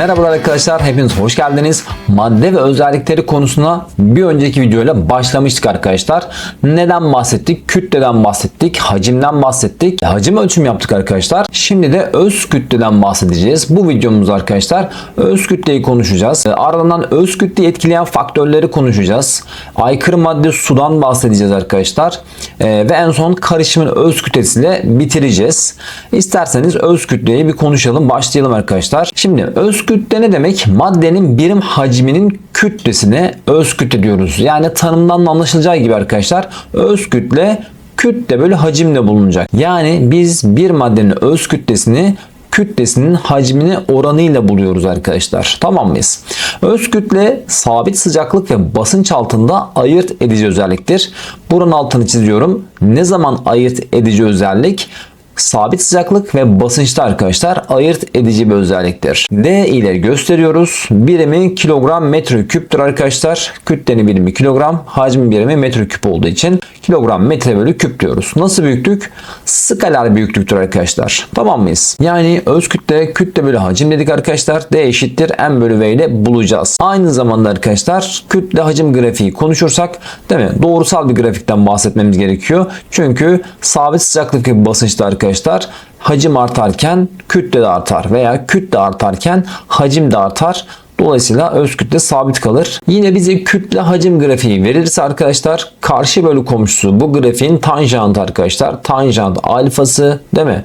Merhaba arkadaşlar, hepiniz hoş geldiniz. Madde ve özellikleri konusuna bir önceki videoyla başlamıştık arkadaşlar. Neden bahsettik? Kütleden bahsettik, hacimden bahsettik. Hacim ölçüm yaptık arkadaşlar. Şimdi de öz kütleden bahsedeceğiz. Bu videomuz arkadaşlar öz kütleyi konuşacağız. E, Ardından öz kütleyi etkileyen faktörleri konuşacağız. Aykırı madde sudan bahsedeceğiz arkadaşlar. E, Ve en son karışımın öz kütlesiyle bitireceğiz. İsterseniz öz kütleyi bir konuşalım, başlayalım arkadaşlar. Şimdi öz kütle ne demek? Maddenin birim hacminin kütlesine öz kütle diyoruz. Yani tanımdan da anlaşılacağı gibi arkadaşlar öz kütle kütle böyle hacimde bulunacak. Yani biz bir maddenin öz kütlesini kütlesinin hacmini oranıyla buluyoruz arkadaşlar. Tamam mıyız? Öz kütle sabit sıcaklık ve basınç altında ayırt edici özelliktir. Buranın altını çiziyorum. Ne zaman ayırt edici özellik? Sabit sıcaklık ve basınçta arkadaşlar ayırt edici bir özelliktir. D ile gösteriyoruz. Birimi kilogram metre küptür arkadaşlar. Kütlenin birimi kilogram, hacmin birimi metre küp olduğu için kilogram metre bölü küp diyoruz. Nasıl büyüklük? Skaler büyüklüktür arkadaşlar. Tamam mıyız? Yani öz kütle kütle bölü hacim dedik arkadaşlar. D eşittir m bölü v ile bulacağız. Aynı zamanda arkadaşlar kütle hacim grafiği konuşursak değil mi? Doğrusal bir grafikten bahsetmemiz gerekiyor. Çünkü sabit sıcaklık ve basınçta arkadaşlar hacim artarken kütle de artar veya kütle artarken hacim de artar. Dolayısıyla öz kütle sabit kalır. Yine bize kütle hacim grafiği verirse arkadaşlar karşı bölü komşusu bu grafiğin tanjantı arkadaşlar. Tanjant alfası değil mi?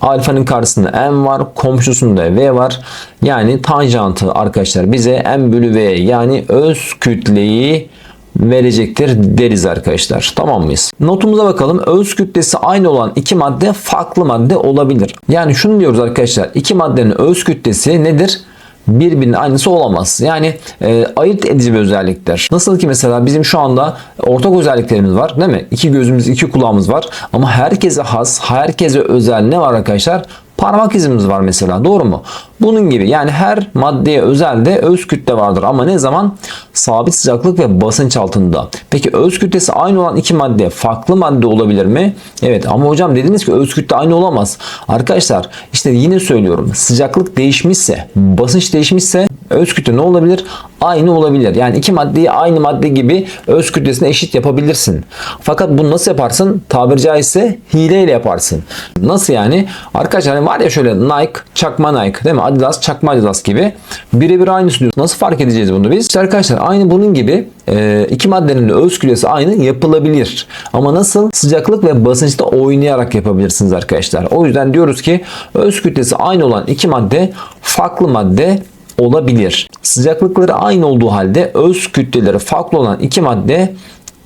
Alfanın karşısında m var, komşusunda v var. Yani tanjantı arkadaşlar bize m bölü v yani öz kütleyi verecektir deriz arkadaşlar. Tamam mıyız? Notumuza bakalım. Öz kütlesi aynı olan iki madde farklı madde olabilir. Yani şunu diyoruz arkadaşlar. İki maddenin öz kütlesi nedir? birbirinin aynısı olamaz. Yani e, ayırt edici bir özellikler. Nasıl ki mesela bizim şu anda ortak özelliklerimiz var değil mi? İki gözümüz, iki kulağımız var. Ama herkese has, herkese özel ne var arkadaşlar? Parmak izimiz var mesela doğru mu? Bunun gibi yani her maddeye özel de öz kütle vardır ama ne zaman? Sabit sıcaklık ve basınç altında. Peki öz kütlesi aynı olan iki madde farklı madde olabilir mi? Evet ama hocam dediniz ki öz kütle aynı olamaz. Arkadaşlar işte yine söylüyorum sıcaklık değişmişse basınç değişmişse öz kütle ne olabilir? Aynı olabilir. Yani iki maddeyi aynı madde gibi öz kütlesine eşit yapabilirsin. Fakat bunu nasıl yaparsın? Tabiri caizse hileyle yaparsın. Nasıl yani? Arkadaşlar hani var ya şöyle Nike, çakma Nike değil mi? Adidas, çakma Adidas gibi. Birebir aynısı diyorsun. Nasıl fark edeceğiz bunu biz? İşte arkadaşlar aynı bunun gibi e, iki maddenin de öz kütlesi aynı yapılabilir. Ama nasıl? Sıcaklık ve basınçta oynayarak yapabilirsiniz arkadaşlar. O yüzden diyoruz ki öz kütlesi aynı olan iki madde farklı madde olabilir. Sıcaklıkları aynı olduğu halde öz kütleleri farklı olan iki madde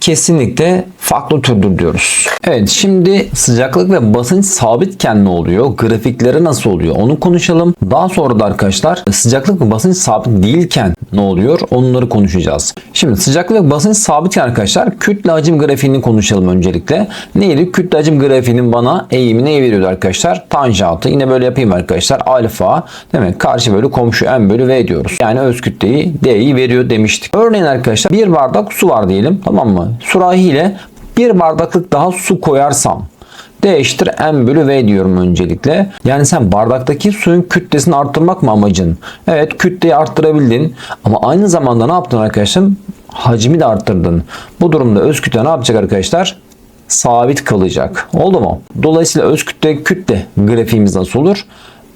kesinlikle farklı türdür diyoruz. Evet şimdi sıcaklık ve basınç sabitken ne oluyor? Grafikleri nasıl oluyor? Onu konuşalım. Daha sonra da arkadaşlar sıcaklık ve basınç sabit değilken ne oluyor? Onları konuşacağız. Şimdi sıcaklık ve basınç sabitken arkadaşlar kütle hacim grafiğini konuşalım öncelikle. Neydi? Kütle hacim grafiğinin bana eğimi ne veriyordu arkadaşlar? Tanjantı. Yine böyle yapayım arkadaşlar. Alfa değil mi? Karşı bölü komşu m bölü v diyoruz. Yani öz kütleyi D'yi veriyor demiştik. Örneğin arkadaşlar bir bardak su var diyelim. Tamam mı? Sürahi ile bir bardaklık daha su koyarsam D eşittir M bölü V diyorum öncelikle. Yani sen bardaktaki suyun kütlesini arttırmak mı amacın? Evet kütleyi arttırabildin ama aynı zamanda ne yaptın arkadaşım? Hacmi de arttırdın. Bu durumda öz kütle ne yapacak arkadaşlar? Sabit kalacak. Oldu mu? Dolayısıyla öz kütle kütle grafiğimiz nasıl olur?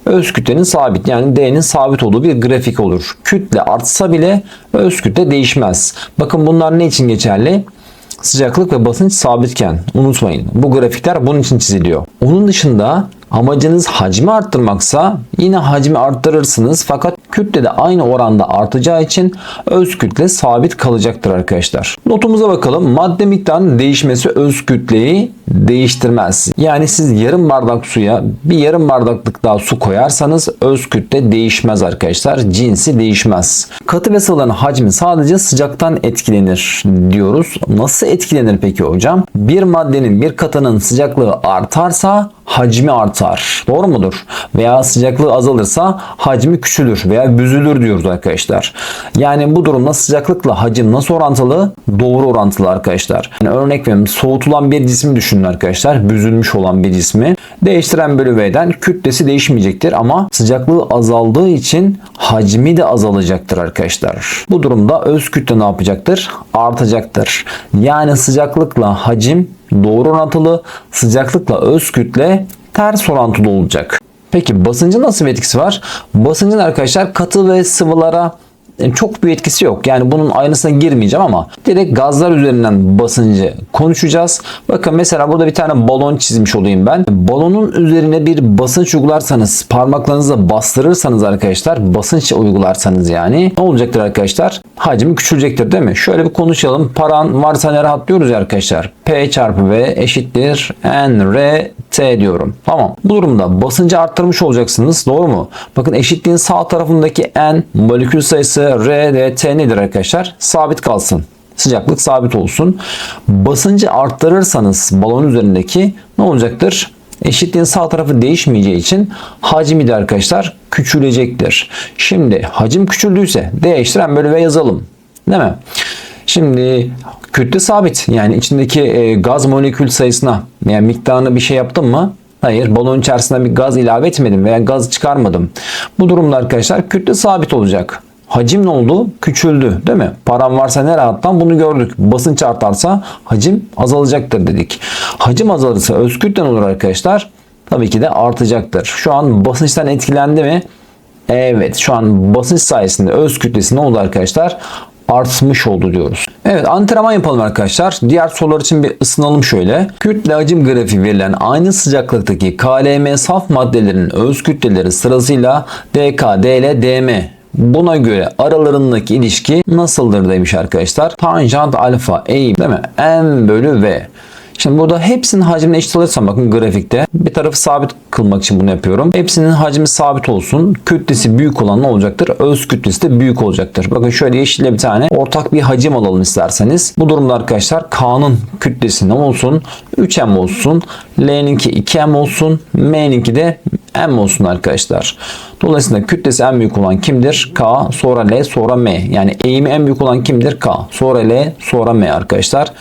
Öz kütlenin sabit yani D'nin sabit olduğu bir grafik olur. Kütle artsa bile öz kütle değişmez. Bakın bunlar ne için geçerli? Sıcaklık ve basınç sabitken unutmayın. Bu grafikler bunun için çiziliyor. Onun dışında amacınız hacmi arttırmaksa yine hacmi arttırırsınız fakat kütle de aynı oranda artacağı için öz kütle sabit kalacaktır arkadaşlar. Notumuza bakalım. Madde miktarının değişmesi öz kütleyi değiştirmez. Yani siz yarım bardak suya bir yarım bardaklık daha su koyarsanız öz kütle değişmez arkadaşlar. Cinsi değişmez. Katı ve sıvıların hacmi sadece sıcaktan etkilenir diyoruz. Nasıl etkilenir peki hocam? Bir maddenin bir katının sıcaklığı artarsa hacmi artar. Doğru mudur? Veya sıcaklığı azalırsa hacmi küçülür veya veya büzülür diyoruz arkadaşlar. Yani bu durumda sıcaklıkla hacim nasıl orantılı? Doğru orantılı arkadaşlar. Yani örnek veriyorum soğutulan bir cismi düşünün arkadaşlar. Büzülmüş olan bir cismi. Değiştiren bölü V'den kütlesi değişmeyecektir ama sıcaklığı azaldığı için hacmi de azalacaktır arkadaşlar. Bu durumda öz kütle ne yapacaktır? Artacaktır. Yani sıcaklıkla hacim doğru orantılı, sıcaklıkla öz kütle ters orantılı olacak. Peki basıncın nasıl bir etkisi var? Basıncın arkadaşlar katı ve sıvılara yani çok bir etkisi yok. Yani bunun aynısına girmeyeceğim ama direkt gazlar üzerinden basıncı konuşacağız. Bakın mesela burada bir tane balon çizmiş olayım ben. Balonun üzerine bir basınç uygularsanız, parmaklarınızla bastırırsanız arkadaşlar, basınç uygularsanız yani ne olacaktır arkadaşlar? Hacmi küçülecektir değil mi? Şöyle bir konuşalım. Paran varsa ne rahatlıyoruz ya arkadaşlar. P çarpı V eşittir N R T diyorum. Tamam. Bu durumda basıncı arttırmış olacaksınız. Doğru mu? Bakın eşitliğin sağ tarafındaki N molekül sayısı R ve T nedir arkadaşlar? Sabit kalsın. Sıcaklık sabit olsun. Basıncı arttırırsanız balon üzerindeki ne olacaktır? Eşitliğin sağ tarafı değişmeyeceği için hacmi de arkadaşlar küçülecektir. Şimdi hacim küçüldüyse D eşittir bölü V yazalım. Değil mi? Şimdi kütle sabit. Yani içindeki e, gaz molekül sayısına yani miktarını bir şey yaptım mı? Hayır. Balon içerisinde bir gaz ilave etmedim veya gaz çıkarmadım. Bu durumda arkadaşlar kütle sabit olacak. Hacim ne oldu? Küçüldü değil mi? Param varsa ne rahattan bunu gördük. Basınç artarsa hacim azalacaktır dedik. Hacim azalırsa öz kütle olur arkadaşlar? Tabii ki de artacaktır. Şu an basınçtan etkilendi mi? Evet şu an basınç sayesinde öz kütlesi ne oldu arkadaşlar? Artmış oldu diyoruz. Evet antrenman yapalım arkadaşlar. Diğer sorular için bir ısınalım şöyle. Kütle hacim grafiği verilen aynı sıcaklıktaki KLM saf maddelerin öz kütleleri sırasıyla DK, DL, DM Buna göre aralarındaki ilişki nasıldır demiş arkadaşlar. Tanjant alfa eğim değil mi? M bölü V. Şimdi burada hepsinin hacmini eşit alırsam bakın grafikte bir tarafı sabit kılmak için bunu yapıyorum. Hepsinin hacmi sabit olsun. Kütlesi büyük olan ne olacaktır? Öz kütlesi de büyük olacaktır. Bakın şöyle yeşille bir tane ortak bir hacim alalım isterseniz. Bu durumda arkadaşlar K'nın kütlesi ne olsun? 3M olsun. L'ninki 2M olsun. M'ninki de M olsun arkadaşlar. Dolayısıyla kütlesi en büyük olan kimdir? K, sonra L, sonra M. Yani eğimi en büyük olan kimdir? K, sonra L, sonra M arkadaşlar.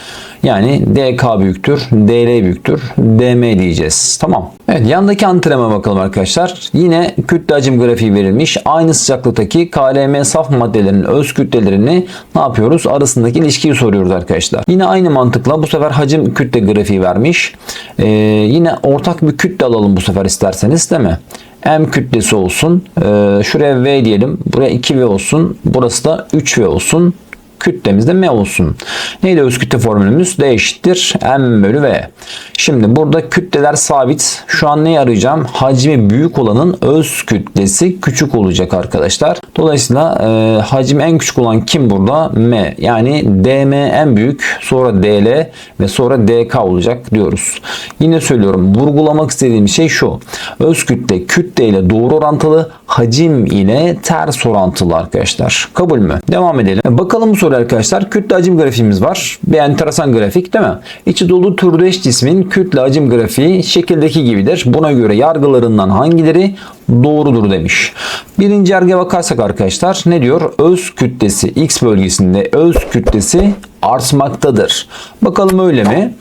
Yani DK büyüktür, DL büyüktür, DM diyeceğiz. Tamam. Evet yandaki antrenmana bakalım arkadaşlar. Yine kütle hacim grafiği verilmiş. Aynı sıcaklıktaki KLM saf maddelerin öz kütlelerini ne yapıyoruz? Arasındaki ilişkiyi soruyoruz arkadaşlar. Yine aynı mantıkla bu sefer hacim kütle grafiği vermiş. Ee, yine ortak bir kütle alalım bu sefer isterseniz değil mi? M kütlesi olsun. Ee, şuraya V diyelim. Buraya 2V olsun. Burası da 3V olsun kütlemiz de M olsun. Neydi öz kütle formülümüz? D eşittir M bölü V. Şimdi burada kütleler sabit. Şu an neyi arayacağım? Hacmi büyük olanın öz kütlesi küçük olacak arkadaşlar. Dolayısıyla e, hacim en küçük olan kim burada? M. Yani DM en büyük, sonra DL ve sonra DK olacak diyoruz. Yine söylüyorum. Vurgulamak istediğim şey şu. Öz kütle kütle ile doğru orantılı, hacim ile ters orantılı arkadaşlar. Kabul mü? Devam edelim. Bakalım bu soru arkadaşlar. Kütle hacim grafiğimiz var. Bir enteresan grafik değil mi? İçi dolu türdeş cismin kütle hacim grafiği şekildeki gibidir. Buna göre yargılarından hangileri doğrudur demiş. Birinci yargıya bakarsak arkadaşlar ne diyor? Öz kütlesi X bölgesinde öz kütlesi artmaktadır. Bakalım öyle mi?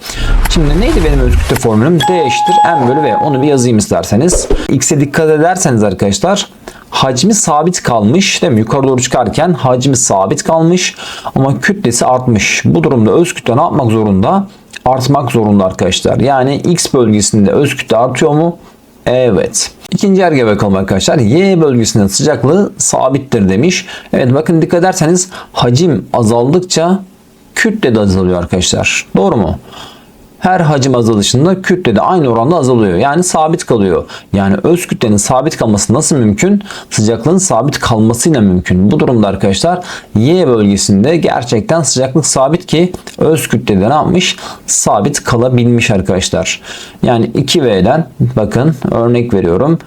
Şimdi neydi benim öz kütle formülüm? D eşittir M bölü V. Onu bir yazayım isterseniz. X'e dikkat ederseniz arkadaşlar hacmi sabit kalmış değil mi? Yukarı doğru çıkarken hacmi sabit kalmış ama kütlesi artmış. Bu durumda öz kütle ne yapmak zorunda? Artmak zorunda arkadaşlar. Yani X bölgesinde öz kütle artıyor mu? Evet. İkinci yargıya bakalım arkadaşlar. Y bölgesinin sıcaklığı sabittir demiş. Evet bakın dikkat ederseniz hacim azaldıkça kütle de azalıyor arkadaşlar. Doğru mu? Her hacim azalışında kütle de aynı oranda azalıyor. Yani sabit kalıyor. Yani öz kütlenin sabit kalması nasıl mümkün? Sıcaklığın sabit kalmasıyla mümkün. Bu durumda arkadaşlar Y bölgesinde gerçekten sıcaklık sabit ki öz kütlede ne yapmış? Sabit kalabilmiş arkadaşlar. Yani 2V'den bakın örnek veriyorum.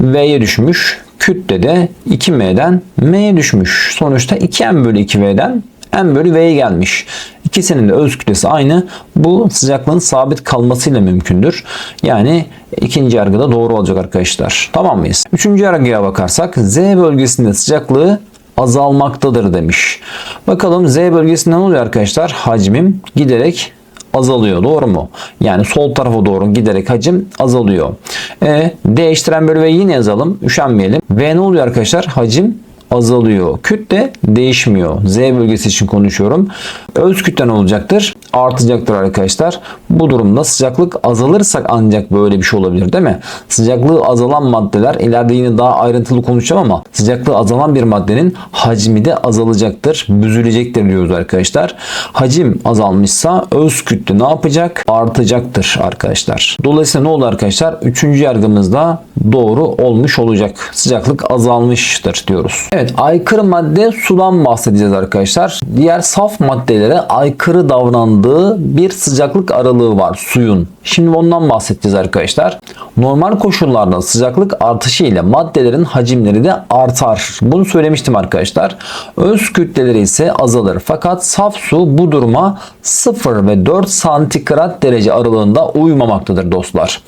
V'ye düşmüş. Kütle de 2M'den M'ye düşmüş. Sonuçta 2M bölü 2V'den M bölü V'ye gelmiş. İkisinin de öz kütlesi aynı. Bu sıcaklığın sabit kalmasıyla mümkündür. Yani ikinci yargıda doğru olacak arkadaşlar. Tamam mıyız? Üçüncü yargıya bakarsak Z bölgesinde sıcaklığı azalmaktadır demiş. Bakalım Z bölgesinde ne oluyor arkadaşlar? Hacmim giderek azalıyor. Doğru mu? Yani sol tarafa doğru giderek hacim azalıyor. E, değiştiren bölü ve yine yazalım. Üşenmeyelim. V ne oluyor arkadaşlar? Hacim azalıyor. Kütle değişmiyor. Z bölgesi için konuşuyorum. Öz kütle olacaktır? Artacaktır arkadaşlar. Bu durumda sıcaklık azalırsak ancak böyle bir şey olabilir değil mi? Sıcaklığı azalan maddeler ileride yine daha ayrıntılı konuşacağım ama sıcaklığı azalan bir maddenin hacmi de azalacaktır. Büzülecektir diyoruz arkadaşlar. Hacim azalmışsa öz kütle ne yapacak? Artacaktır arkadaşlar. Dolayısıyla ne oldu arkadaşlar? Üçüncü yargımızda doğru olmuş olacak. Sıcaklık azalmıştır diyoruz. Evet aykırı madde sudan bahsedeceğiz arkadaşlar. Diğer saf maddelere aykırı davrandığı bir sıcaklık aralığı var suyun. Şimdi ondan bahsedeceğiz arkadaşlar. Normal koşullarda sıcaklık artışı ile maddelerin hacimleri de artar. Bunu söylemiştim arkadaşlar. Öz kütleleri ise azalır. Fakat saf su bu duruma 0 ve 4 santigrat derece aralığında uymamaktadır dostlar.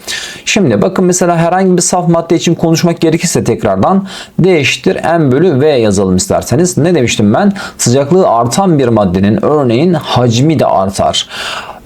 Şimdi bakın mesela herhangi bir saf madde için konuşmak gerekirse tekrardan D eşittir M bölü V yazalım isterseniz. Ne demiştim ben? Sıcaklığı artan bir maddenin örneğin hacmi de artar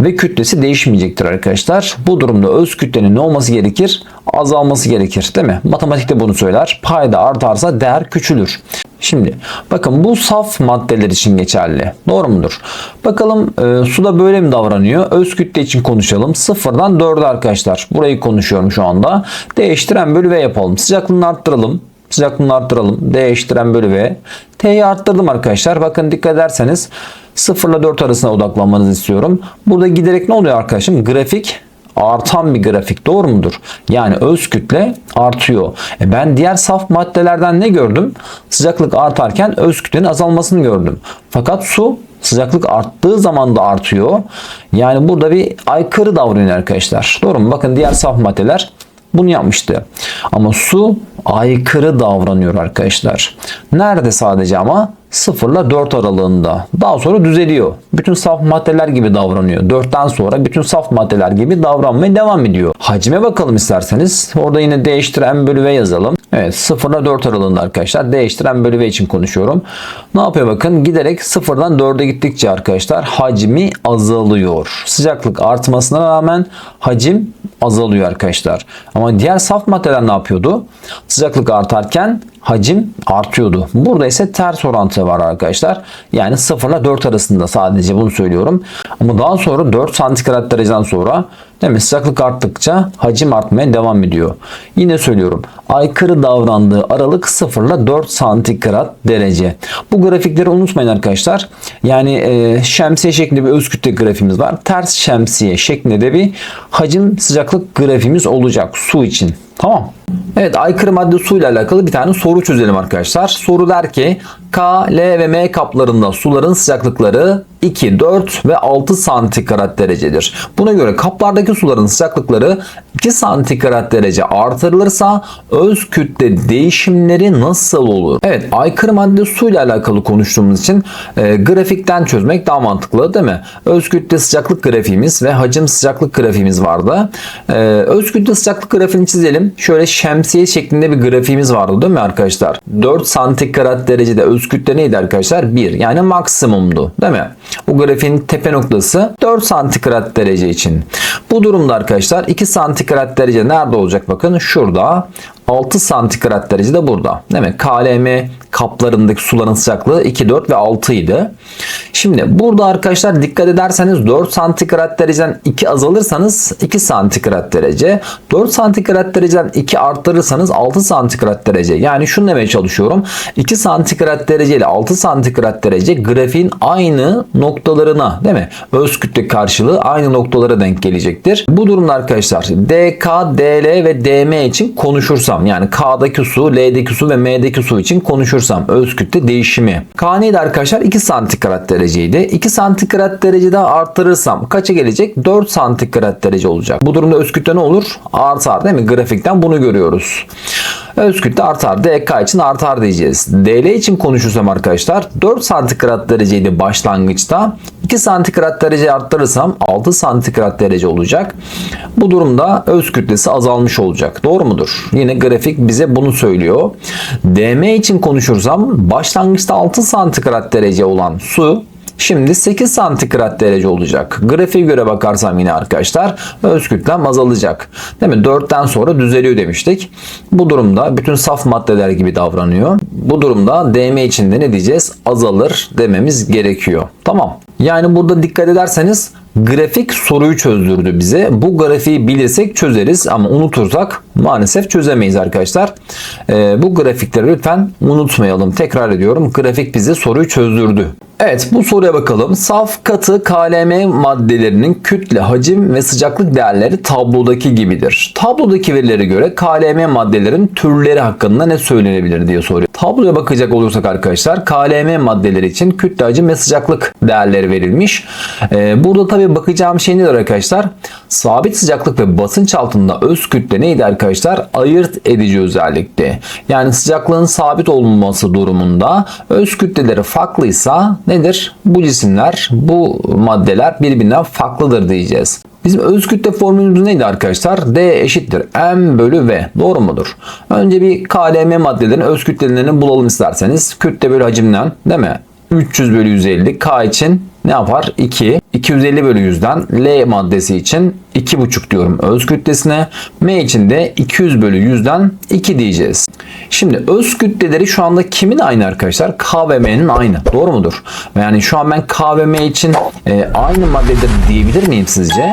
ve kütlesi değişmeyecektir arkadaşlar. Bu durumda öz kütlenin ne olması gerekir? Azalması gerekir değil mi? Matematikte bunu söyler. Payda artarsa değer küçülür. Şimdi bakın bu saf maddeler için geçerli. Doğru mudur? Bakalım e, suda böyle mi davranıyor? Öz kütle için konuşalım. Sıfırdan 4'e arkadaşlar. Burayı konuşuyorum şu anda. Değiştiren bölü V yapalım. Sıcaklığını arttıralım. Sıcaklığını arttıralım. D eşittiren bölü V. T'yi arttırdım arkadaşlar. Bakın dikkat ederseniz 0 ile 4 arasına odaklanmanızı istiyorum. Burada giderek ne oluyor arkadaşım? Grafik artan bir grafik doğru mudur? Yani öz kütle artıyor. E ben diğer saf maddelerden ne gördüm? Sıcaklık artarken öz kütlenin azalmasını gördüm. Fakat su sıcaklık arttığı zaman da artıyor. Yani burada bir aykırı davranıyor arkadaşlar. Doğru mu? Bakın diğer saf maddeler bunu yapmıştı. Ama su aykırı davranıyor arkadaşlar. Nerede sadece ama 0 ile 4 aralığında. Daha sonra düzeliyor. Bütün saf maddeler gibi davranıyor. 4'ten sonra bütün saf maddeler gibi davranmaya devam ediyor. Hacime bakalım isterseniz. Orada yine değiştiren bölü V yazalım. Evet 0 ile 4 aralığında arkadaşlar. Değiştiren bölü V için konuşuyorum. Ne yapıyor bakın? Giderek 0'dan 4'e gittikçe arkadaşlar hacmi azalıyor. Sıcaklık artmasına rağmen hacim azalıyor arkadaşlar. Ama diğer saf maddeler ne yapıyordu? Sıcaklık artarken hacim artıyordu. Burada ise ters orantı var arkadaşlar. Yani 0 ile 4 arasında sadece bunu söylüyorum. Ama daha sonra 4 santigrat dereceden sonra değil mi? sıcaklık arttıkça hacim artmaya devam ediyor. Yine söylüyorum. Aykırı davrandığı aralık 0 ile 4 santigrat derece. Bu grafikleri unutmayın arkadaşlar. Yani e, şemsiye şeklinde bir öz kütle grafimiz var. Ters şemsiye şeklinde de bir hacim sıcaklık grafimiz olacak su için. Tamam. Evet aykırı madde su ile alakalı bir tane soru çözelim arkadaşlar. Soru der ki K, L ve M kaplarında suların sıcaklıkları 2, 4 ve 6 santigrat derecedir. Buna göre kaplardaki suların sıcaklıkları 2 santigrat derece artırılırsa öz kütle değişimleri nasıl olur? Evet aykırı madde su ile alakalı konuştuğumuz için e, grafikten çözmek daha mantıklı değil mi? Öz kütle sıcaklık grafiğimiz ve hacim sıcaklık grafiğimiz vardı. E, öz kütle sıcaklık grafiğini çizelim. Şöyle şemsiye şeklinde bir grafiğimiz vardı değil mi arkadaşlar? 4 santigrat derecede öz kütle neydi arkadaşlar? 1 yani maksimumdu değil mi? Bu grafiğin tepe noktası 4 santigrat derece için. Bu durumda arkadaşlar 2 santigrat derece nerede olacak bakın şurada 6 santigrat derece de burada. Mi? KLM kaplarındaki suların sıcaklığı 2, 4 ve 6 idi. Şimdi burada arkadaşlar dikkat ederseniz 4 santigrat dereceden 2 azalırsanız 2 santigrat derece. 4 santigrat dereceden 2 arttırırsanız 6 santigrat derece. Yani şunu demeye çalışıyorum. 2 santigrat derece ile 6 santigrat derece grafiğin aynı noktalarına değil mi? Öz kütle karşılığı aynı noktalara denk gelecektir. Bu durumda arkadaşlar DK, DL ve DM için konuşursam yani K'daki su, L'deki su ve M'deki su için konuşursam öz kütle değişimi. K neydi arkadaşlar? 2 santigrat dereceydi. 2 santigrat derece daha arttırırsam kaça gelecek? 4 santigrat derece olacak. Bu durumda öz kütle ne olur? Artar değil mi? Grafikten bunu görüyoruz. Öz kütle artar. DK için artar diyeceğiz. DL için konuşursam arkadaşlar 4 santigrat dereceydi başlangıçta. 2 santigrat derece arttırırsam 6 santigrat derece olacak. Bu durumda öz kütlesi azalmış olacak. Doğru mudur? Yine grafik bize bunu söylüyor. DM için konuşursam başlangıçta 6 santigrat derece olan su Şimdi 8 santigrat derece olacak. Grafiğe göre bakarsam yine arkadaşlar öz kütlem azalacak. Değil mi? 4'ten sonra düzeliyor demiştik. Bu durumda bütün saf maddeler gibi davranıyor. Bu durumda DM içinde ne diyeceğiz? Azalır dememiz gerekiyor. Tamam. Yani burada dikkat ederseniz grafik soruyu çözdürdü bize. Bu grafiği bilirsek çözeriz ama unutursak maalesef çözemeyiz arkadaşlar. Ee, bu grafikleri lütfen unutmayalım. Tekrar ediyorum. Grafik bize soruyu çözdürdü. Evet bu soruya bakalım. Saf katı KLM maddelerinin kütle, hacim ve sıcaklık değerleri tablodaki gibidir. Tablodaki verilere göre KLM maddelerin türleri hakkında ne söylenebilir diye soruyor. Tabloya bakacak olursak arkadaşlar KLM maddeleri için kütle, hacim ve sıcaklık değerleri verilmiş. Ee, burada tabii bakacağım şey nedir arkadaşlar? Sabit sıcaklık ve basınç altında öz kütle neydi arkadaşlar? Ayırt edici özellikte. Yani sıcaklığın sabit olması durumunda öz kütleleri farklıysa nedir? Bu cisimler, bu maddeler birbirinden farklıdır diyeceğiz. Bizim öz kütle formülümüz neydi arkadaşlar? D eşittir M bölü V. Doğru mudur? Önce bir KLM maddelerin öz kütlelerini bulalım isterseniz. Kütle bölü hacimden değil mi? 300 bölü 150 K için ne yapar? 2. 250 bölü 100'den L maddesi için 2,5 diyorum öz kütlesine. M için de 200 bölü 100'den 2 diyeceğiz. Şimdi öz kütleleri şu anda kimin aynı arkadaşlar? K ve M'nin aynı. Doğru mudur? Yani şu an ben K ve M için e, aynı maddedir diyebilir miyim sizce?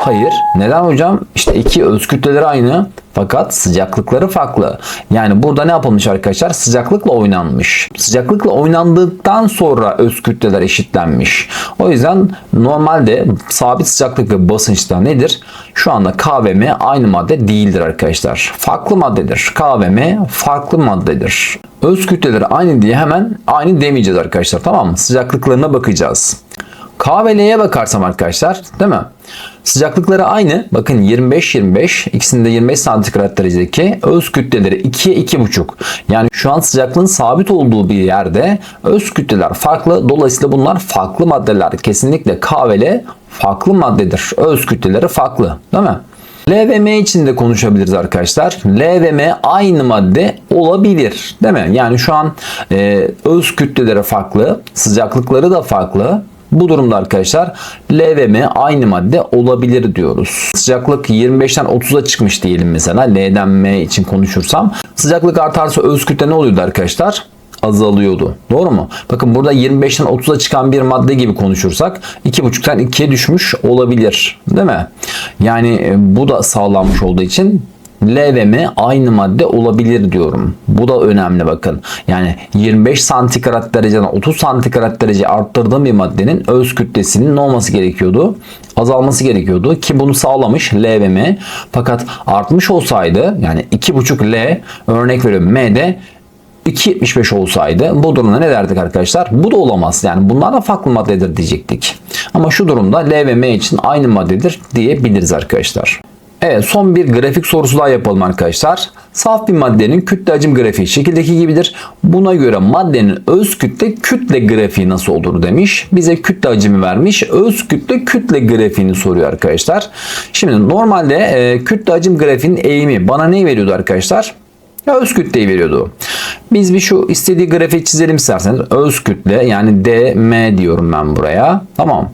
Hayır. Neden hocam? İşte iki öz kütleleri aynı fakat sıcaklıkları farklı. Yani burada ne yapılmış arkadaşlar? Sıcaklıkla oynanmış. Sıcaklıkla oynandıktan sonra öz kütleler eşitlenmiş. O yüzden normalde sabit sıcaklık ve basınçta nedir? Şu anda K ve M aynı madde değildir arkadaşlar. Farklı maddedir. K ve M farklı maddedir. Öz kütleleri aynı diye hemen aynı demeyeceğiz arkadaşlar. Tamam mı? Sıcaklıklarına bakacağız. K ve L'ye bakarsam arkadaşlar değil mi? Sıcaklıkları aynı. Bakın 25-25 ikisinde 25 santigrat derecedeki öz kütleleri 2'ye 2,5. Yani şu an sıcaklığın sabit olduğu bir yerde öz kütleler farklı. Dolayısıyla bunlar farklı maddeler. Kesinlikle K ve L farklı maddedir. Öz kütleleri farklı. Değil mi? L ve M için de konuşabiliriz arkadaşlar. L ve M aynı madde olabilir. Değil mi? Yani şu an e, öz kütleleri farklı, sıcaklıkları da farklı. Bu durumda arkadaşlar L ve M aynı madde olabilir diyoruz. Sıcaklık 25'ten 30'a çıkmış diyelim mesela L'den M için konuşursam. Sıcaklık artarsa öz kütle ne oluyordu arkadaşlar? azalıyordu. Doğru mu? Bakın burada 25'ten 30'a çıkan bir madde gibi konuşursak 2.5'ten 2'ye düşmüş olabilir. Değil mi? Yani e, bu da sağlanmış olduğu için L ve M aynı madde olabilir diyorum. Bu da önemli bakın. Yani 25 santigrat dereceden 30 santigrat derece arttırdığım bir maddenin öz kütlesinin ne olması gerekiyordu? Azalması gerekiyordu ki bunu sağlamış L ve M. Fakat artmış olsaydı yani 2,5 L örnek veriyorum M'de 2.75 olsaydı bu durumda ne derdik arkadaşlar? Bu da olamaz. Yani bunlar da farklı maddedir diyecektik. Ama şu durumda L ve M için aynı maddedir diyebiliriz arkadaşlar. Evet son bir grafik sorusu daha yapalım arkadaşlar. Saf bir maddenin kütle hacim grafiği şekildeki gibidir. Buna göre maddenin öz kütle kütle grafiği nasıl olur demiş. Bize kütle hacimi vermiş. Öz kütle kütle grafiğini soruyor arkadaşlar. Şimdi normalde e, kütle hacim grafiğinin eğimi bana ne veriyordu arkadaşlar? Öz kütleyi veriyordu. Biz bir şu istediği grafiği çizelim isterseniz. Öz kütle yani DM diyorum ben buraya. Tamam.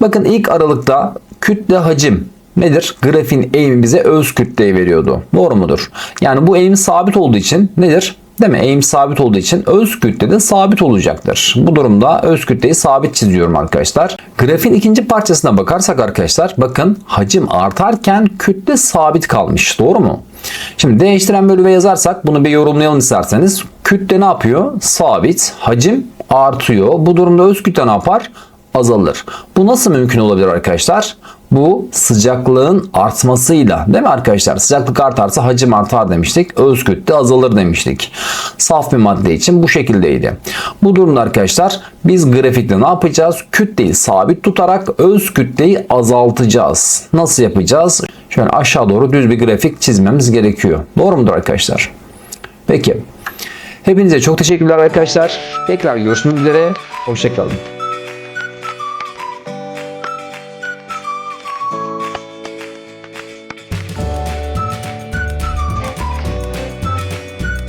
Bakın ilk aralıkta kütle hacim nedir? Grafin eğimi bize öz kütleyi veriyordu. Doğru mudur? Yani bu eğim sabit olduğu için nedir? Değil mi? Eğim sabit olduğu için öz kütle de sabit olacaktır. Bu durumda öz kütleyi sabit çiziyorum arkadaşlar. Grafin ikinci parçasına bakarsak arkadaşlar bakın hacim artarken kütle sabit kalmış. Doğru mu? Şimdi değiştiren bölü ve yazarsak bunu bir yorumlayalım isterseniz. Kütle ne yapıyor? Sabit. Hacim artıyor. Bu durumda öz kütle ne yapar? Azalır. Bu nasıl mümkün olabilir arkadaşlar? Bu sıcaklığın artmasıyla değil mi arkadaşlar? Sıcaklık artarsa hacim artar demiştik. Öz kütle azalır demiştik. Saf bir madde için bu şekildeydi. Bu durumda arkadaşlar biz grafikte ne yapacağız? Kütleyi sabit tutarak öz kütleyi azaltacağız. Nasıl yapacağız? şöyle aşağı doğru düz bir grafik çizmemiz gerekiyor. Doğru mudur arkadaşlar? Peki. Hepinize çok teşekkürler arkadaşlar. Tekrar görüşmek üzere. Hoşçakalın.